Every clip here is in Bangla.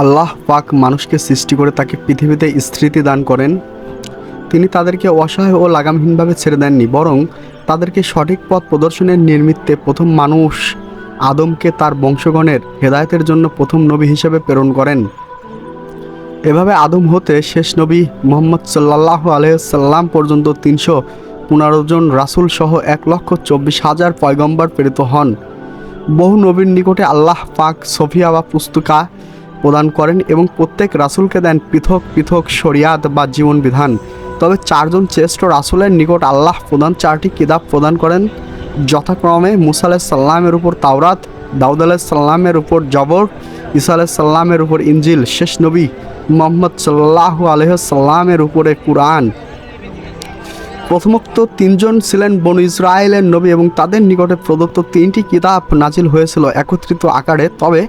আল্লাহ পাক মানুষকে সৃষ্টি করে তাকে পৃথিবীতে স্মৃতি দান করেন। তিনি তাদেরকে অসহায় ও লাগামহীনভাবে ছেড়ে দেননি, বরং তাদেরকে সঠিক পথ প্রদর্শনের নির্মিত্তে প্রথম মানুষ আদমকে তার বংশগণের হেদায়তের জন্য প্রথম নবী হিসেবে প্রেরণ করেন। এভাবে আদম হতে শেষ নবী মোহাম্মদ সাল্লাহ আলহাম পর্যন্ত তিনশো পনেরো জন রাসুল সহ এক লক্ষ চব্বিশ হাজার পয়গম্বর প্রেরিত হন। বহু নবীর নিকটে আল্লাহ পাক সফিয়া বা পুস্তিকা প্রদান করেন এবং প্রত্যেক রাসুলকে দেন পৃথক পৃথক শরিয়াত বা জীবন বিধান। তবে চারজন শ্রেষ্ঠ রাসুলের নিকট আল্লাহ প্রদান চারটি কিতাব প্রদান করেন। যথাক্রমে মুসা সাল্লামের উপর তাওরাত, দাউদ সাল্লামের উপর জবর আলাহ সাল্লামের উপর ইঞ্জিল শেষ নবী মোহাম্মদ সাল্লাহ আলহামের উপরে কুরআন। প্রথমোক্ত তিনজন ছিলেন বনু ইসরায়েলের নবী এবং তাদের নিকটে প্রদত্ত তিনটি কিতাব নাজিল হয়েছিল একত্রিত আকারে। তবে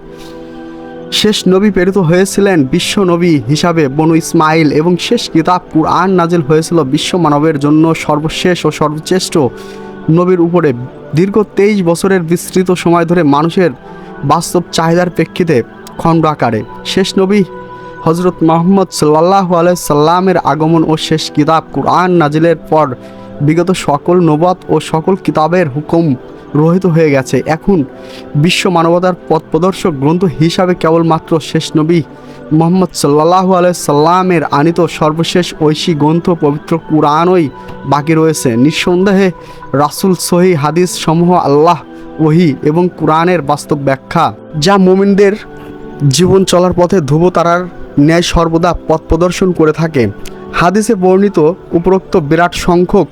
শেষ নবী প্রেরিত হয়েছিলেন বিশ্ব নবী হিসাবে বনু ইসমাইল এবং শেষ কিতাব কুরআন নাজিল হয়েছিল বিশ্ব মানবের জন্য সর্বশেষ ও সর্বশ্রেষ্ঠ নবীর উপরে। দীর্ঘ তেইশ বছরের বিস্তৃত সময় ধরে মানুষের বাস্তব চাহিদার প্রেক্ষিতে খণ্ড আকারে। শেষ নবী হজরত মোহাম্মদ সাল্লাহ সাল্লামের আগমন ও শেষ কিতাব কুরআন নাজিলের পর বিগত সকল নবত ও সকল কিতাবের হুকুম রহিত হয়ে গেছে। এখন বিশ্ব মানবতার পথ প্রদর্শক গ্রন্থ হিসাবে কেবলমাত্র শেষ নবী মোহাম্মদ সাল্লাহ সাল্লামের আনিত সর্বশেষ ঐশী গ্রন্থ পবিত্র কুরআনই বাকি রয়েছে। নিঃসন্দেহে রাসুল সহি হাদিস সমূহ আল্লাহ, ওহি এবং কুরআনের বাস্তব ব্যাখ্যা, যা মোমিনদের জীবন চলার পথে ধ্রুব তারার ন্যায় সর্বদা পথ প্রদর্শন করে থাকে। হাদিসে বর্ণিত উপরোক্ত বিরাট সংখ্যক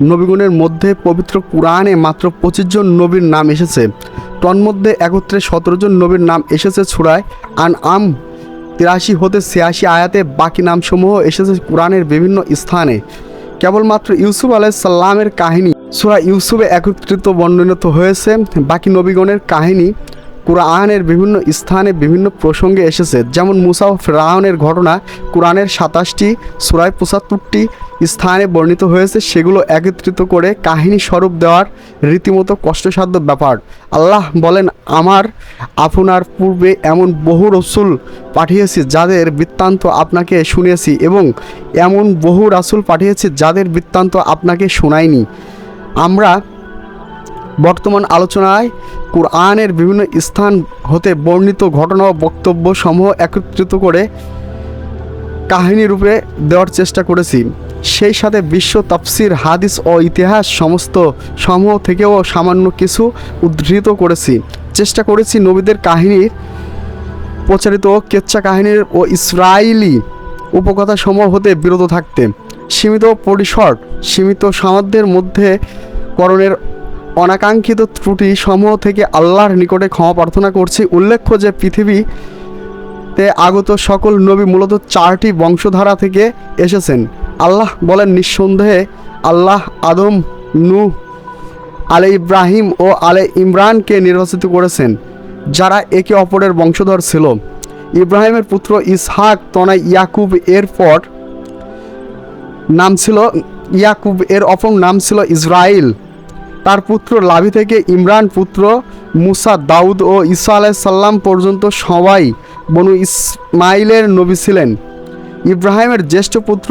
নবীগুণের মধ্যে পবিত্র কুরআনে মাত্র পঁচিশ জন নবীর নাম এসেছে। তন্মধ্যে একত্রে সতেরো জন নবীর নাম এসেছে ছুড়ায় আন আম তিরাশি হতে ছিয়াশি আয়াতে বাকি নামসমূহ এসেছে কোরআনের বিভিন্ন স্থানে। কেবলমাত্র ইউসুফ আলাইসাল্লামের কাহিনী সুরা ইউসুফে একত্রিত বর্ণিত হয়েছে। বাকি নবীগণের কাহিনী কোরআনের বিভিন্ন স্থানে বিভিন্ন প্রসঙ্গে এসেছে। যেমন মুসা ও ফেরাউনের ঘটনা কোরআনের সাতাশটি সুরায় পঁচাত্তরটি স্থানে বর্ণিত হয়েছে। সেগুলো একত্রিত করে কাহিনী স্বরূপ দেওয়ার রীতিমতো কষ্টসাধ্য ব্যাপার। আল্লাহ বলেন, আমার, আপনার পূর্বে এমন বহু রসুল পাঠিয়েছি যাদের বৃত্তান্ত আপনাকে শুনিয়েছি এবং এমন বহু রাসুল পাঠিয়েছি যাদের বৃত্তান্ত আপনাকে শোনায়নি। আমরা বর্তমান আলোচনায় কোরআনের বিভিন্ন স্থান হতে বর্ণিত ঘটনা ও বক্তব্য সমূহ একত্রিত করে কাহিনী রূপে দেওয়ার চেষ্টা করেছি। সেই সাথে বিশ্ব তাফসির, হাদিস ও ইতিহাস সমস্ত সমূহ থেকেও সামান্য কিছু উদ্ধৃত করেছি। চেষ্টা করেছি নবীদের কাহিনীর প্রচারিত কেচ্ছা কাহিনীর ও ইসরায়েলি উপকথা সমূহ হতে বিরত থাকতে। সীমিত পরিসর, সীমিত সামর্থ্যের মধ্যে করণের অনাকাঙ্ক্ষিত ত্রুটি সমূহ থেকে আল্লাহর নিকটে ক্ষমা প্রার্থনা করছি। উল্লেখ্য যে পৃথিবীতে আগত সকল নবী মূলত চারটি বংশধারা থেকে এসেছেন। আল্লাহ বলেন, নিঃসন্দেহে আল্লাহ আদম নু আলে ইব্রাহিম ও আলে ইমরানকে নির্বাচিত করেছেন, যারা একে অপরের বংশধর ছিল। ইব্রাহিমের পুত্র ইসহাক তনাই ইয়াকুব এর পর নাম ছিল, ইয়াকুব এর অপর নাম ছিল ইসরাইল। তার পুত্র লাভি থেকে ইমরান পুত্র মুসা দাউদ ও ঈসা আলাইসাল্লাম পর্যন্ত সবাই বনু ইসমাইলের নবী ছিলেন। ইব্রাহিমের জ্যেষ্ঠ পুত্র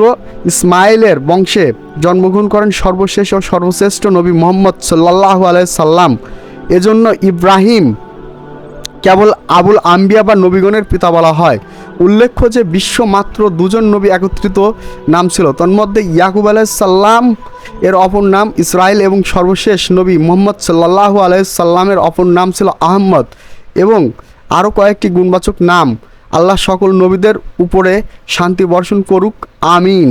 ইসমাইলের বংশে জন্মগ্রহণ করেন সর্বশেষ ও সর্বশ্রেষ্ঠ নবী মোহাম্মদ সাল্লাহ আলাইসাল্লাম এজন্য ইব্রাহিম কেবল আবুল আম্বিয়া বা নবীগণের পিতা বলা হয়। উল্লেখ্য যে বিশ্ব মাত্র দুজন নবী একত্রিত নাম ছিল। তন্মধ্যে ইয়াকুব আলাইসাল্লাম এর অপর নাম ইসরায়েল এবং সর্বশেষ নবী মোহাম্মদ সাল্লাহ আলাইসাল্লামের অপর নাম ছিল আহম্মদ এবং আরও কয়েকটি গুণবাচক নাম, আল্লাহ সকল নবীদের উপরে শান্তি বর্ষণ করুক, আমিন।